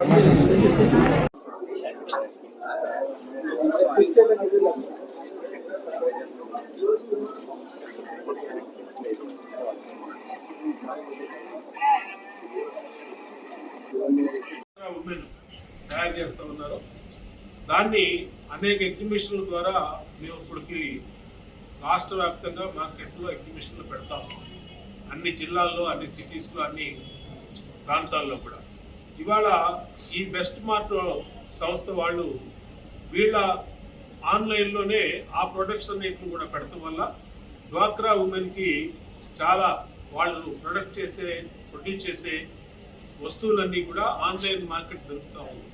Women తయారు చేస్తూ ఉన్నారు. దాన్ని అనేక ఎగ్జిబిషన్ల ద్వారా మేము ఇప్పటికి రాష్ట్ర వ్యాప్తంగా మార్కెట్లో ఎగ్జిబిషన్లు పెడతాం. అన్ని జిల్లాల్లో అన్ని సిటీస్లో అన్ని ప్రాంతాల్లో కూడా. ఇవాళ ఈ బెస్ట్ మార్ట్ సంస్థ వాళ్ళు వీళ్ళ ఆన్లైన్లోనే ఆ ప్రొడక్ట్స్ అన్నింటిని కూడా పెడతాం వల్ల డ్వాక్రా ఉమెన్కి చాలా వాళ్ళు ప్రొడక్ట్ చేసే ప్రొడ్యూస్ చేసే వస్తువులన్నీ కూడా ఆన్లైన్ మార్కెట్ దొరుకుతూ ఉంది.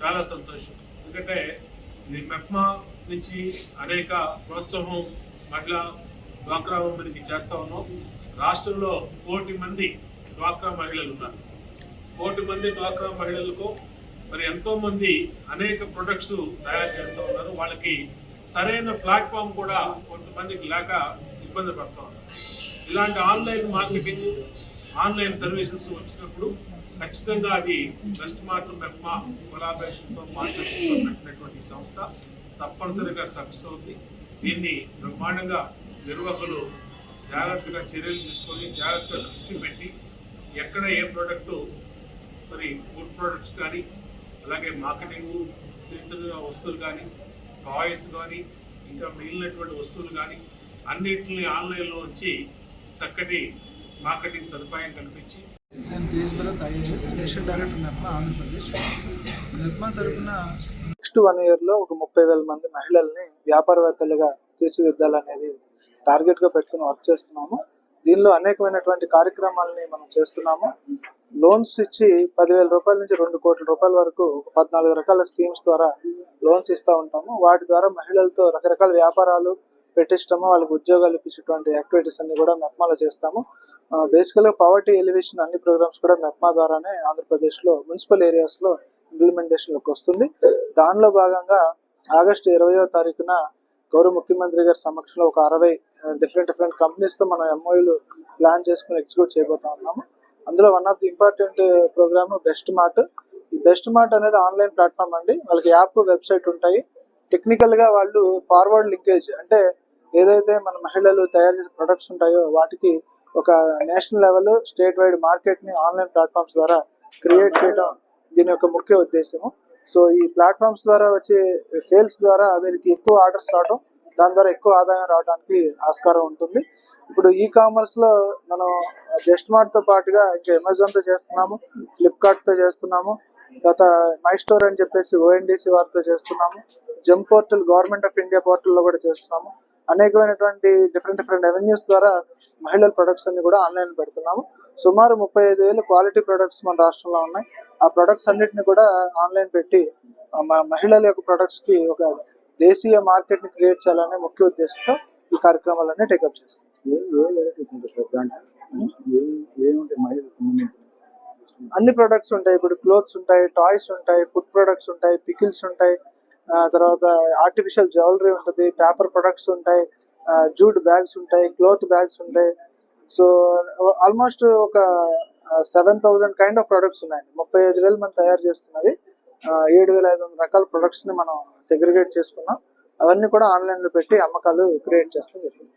చాలా సంతోషం. ఎందుకంటే ఇది మెప్మా నుంచి అనేక ప్రోత్సాహం మహిళా డ్వాక్రా ఉమెన్కి చేస్తా ఉన్నాం. రాష్ట్రంలో కోటి మంది డ్వాక్రా మహిళలు ఉన్నారు. కోటి మంది డ్వాక్రా మహిళలకు మరి ఎంతో మంది అనేక ప్రొడక్ట్స్ తయారు చేస్తూ ఉన్నారు. వాళ్ళకి సరైన ప్లాట్ఫామ్ కూడా కొంతమందికి లేక ఇబ్బంది పడుతూ ఉన్నారు. ఇలాంటి ఆన్లైన్ మార్కెటింగ్ ఆన్లైన్ సర్వీసెస్ వచ్చినప్పుడు ఖచ్చితంగా అది బెస్ట్ మార్ట్ మెప్మా కొలాబరేషన్తో పార్ట్నర్షిప్తో పెట్టినటువంటి సంస్థ తప్పనిసరిగా సక్సెస్ అవుతుంది దీన్ని బ్రహ్మాండంగా నిర్వాహకులు జాగ్రత్తగా చర్యలు తీసుకొని జాగ్రత్తగా దృష్టి పెట్టి ఎక్కడ ఏ ప్రోడక్టు మరి ఫుడ్ ప్రోడక్ట్స్ కానీ అలాగే మార్కెటింగ్ చిన్న వస్తువులు కానీ టాయ్స్ కానీ ఇంకా మిగిలినటువంటి వస్తువులు కానీ అన్నిటిని ఆన్లైన్లో వచ్చి చక్కటి మార్కెటింగ్ సదుపాయం కల్పించి నేను Tej Bharat IAS special director నిర్మా ఆంధ్రప్రదేశ్. నిర్మా తరపున నెక్స్ట్ వన్ ఇయర్లో ఒక ముప్పై వేల మంది మహిళల్ని వ్యాపారవేత్తలుగా తీర్చిదిద్దాలనేది టార్గెట్గా పెట్టుకుని వర్క్ చేస్తున్నాము. దీనిలో అనేకమైనటువంటి కార్యక్రమాలని మనం చేస్తున్నాము. లోన్స్ ఇచ్చి పదివేల రూపాయల నుంచి రెండు కోట్ల రూపాయల వరకు పద్నాలుగు రకాల స్కీమ్స్ ద్వారా లోన్స్ ఇస్తూ ఉంటాము. వాటి ద్వారా మహిళలతో రకరకాల వ్యాపారాలు పెట్టించడము వాళ్ళకి ఉద్యోగాలు ఇప్పించేటువంటి యాక్టివిటీస్ అన్ని కూడా మెప్మాలో చేస్తాము. బేసికల్గా పవర్టీ ఎలివేషన్ అన్ని ప్రోగ్రామ్స్ కూడా మెప్మా ద్వారానే ఆంధ్రప్రదేశ్లో మున్సిపల్ ఏరియాస్లో ఇంప్లిమెంటేషన్లోకి వస్తుంది. దానిలో భాగంగా ఆగస్టు ఇరవయో తారీఖున గౌరవ ముఖ్యమంత్రి గారి సమక్షంలో ఒక అరవై డిఫరెంట్ డిఫరెంట్ కంపెనీస్తో మనం ఎంఓయూలు ప్లాన్ చేసుకుని ఎగ్జిక్యూట్ చేయబోతా ఉన్నాము. అందులో one of the important program best mart ఈ బెస్ట్ మార్ట్ అనేది ఆన్లైన్ ప్లాట్ఫామ్ అండి. వాళ్ళకి యాప్ వెబ్సైట్ ఉంటాయి. టెక్నికల్గా వాళ్ళు ఫార్వర్డ్ లింకేజ్ అంటే ఏదైతే మన మహిళలు తయారు చేసే ప్రొడక్ట్స్ ఉంటాయో వాటికి ఒక నేషనల్ లెవెల్ స్టేట్ వైడ్ మార్కెట్ని ఆన్లైన్ ప్లాట్ఫామ్స్ ద్వారా క్రియేట్ చేయడం దీని యొక్క ముఖ్య ఉద్దేశము. సో ఈ ప్లాట్ఫామ్స్ ద్వారా వచ్చే సేల్స్ ద్వారా వీరికి ఎక్కువ ఆర్డర్స్ రావడం దాని ద్వారా ఎక్కువ ఆదాయం రావడానికి ఆస్కారం ఉంటుంది. ఇప్పుడు ఈ కామర్స్లో మనం జస్ట్ మార్ట్తో పాటుగా ఇంకా అమెజాన్తో చేస్తున్నాము ఫ్లిప్కార్ట్తో చేస్తున్నాము గత మై స్టోర్ అని చెప్పేసి ఓఎన్డీసీ వారితో చేస్తున్నాము GeM portal government of India పోర్టల్లో కూడా చేస్తున్నాము. అనేకమైనటువంటి డిఫరెంట్ డిఫరెంట్ అవెన్యూస్ ద్వారా మహిళల ప్రొడక్ట్స్ అన్ని కూడా ఆన్లైన్ పెడుతున్నాము. సుమారు ముప్పై ఐదు వేలు క్వాలిటీ ప్రొడక్ట్స్ మన రాష్ట్రంలో ఉన్నాయి. ఆ ప్రొడక్ట్స్ అన్నిటిని కూడా ఆన్లైన్ పెట్టి మహిళల యొక్క ప్రొడక్ట్స్కి ఒక దేశీయ మార్కెట్ని క్రియేట్ చేయాలనే ముఖ్య ఉద్దేశంతో ఈ కార్యక్రమాలన్నీ టేకప్ చేస్తాం ఏ ఏ వెరైటీస్ ఉంటాయి సార్? దాంట్లో ఏ ఏముంటాయి మహిళలకు సంబంధించి అన్ని ప్రొడక్ట్స్ ఉంటాయి. ఇప్పుడు క్లోత్స్ ఉంటాయి టాయ్స్ ఉంటాయి ఫుడ్ ప్రొడక్ట్స్ ఉంటాయి పికిల్స్ ఉంటాయి ఆ, తర్వాత ఆర్టిఫిషియల్ జ్యువెలరీ ఉంటుంది పేపర్ ప్రొడక్ట్స్ ఉంటాయి జూట్ బ్యాగ్స్ ఉంటాయి క్లోత్ బ్యాగ్స్ ఉంటాయి. సో ఆల్మోస్ట్ ఒక seven thousand kind of products ఉన్నాయండి. ముప్పై ఐదు వేలు మనం తయారు చేస్తున్నవి. ఆ, ఏడు వేల ఐదు వందల రకాల ప్రొడక్ట్స్ని మనం సెగ్రిగేట్ చేసుకున్నాం. అవన్నీ కూడా ఆన్లైన్లో పెట్టి అమ్మకాలు క్రియేట్ చేస్తాం. జరిగింది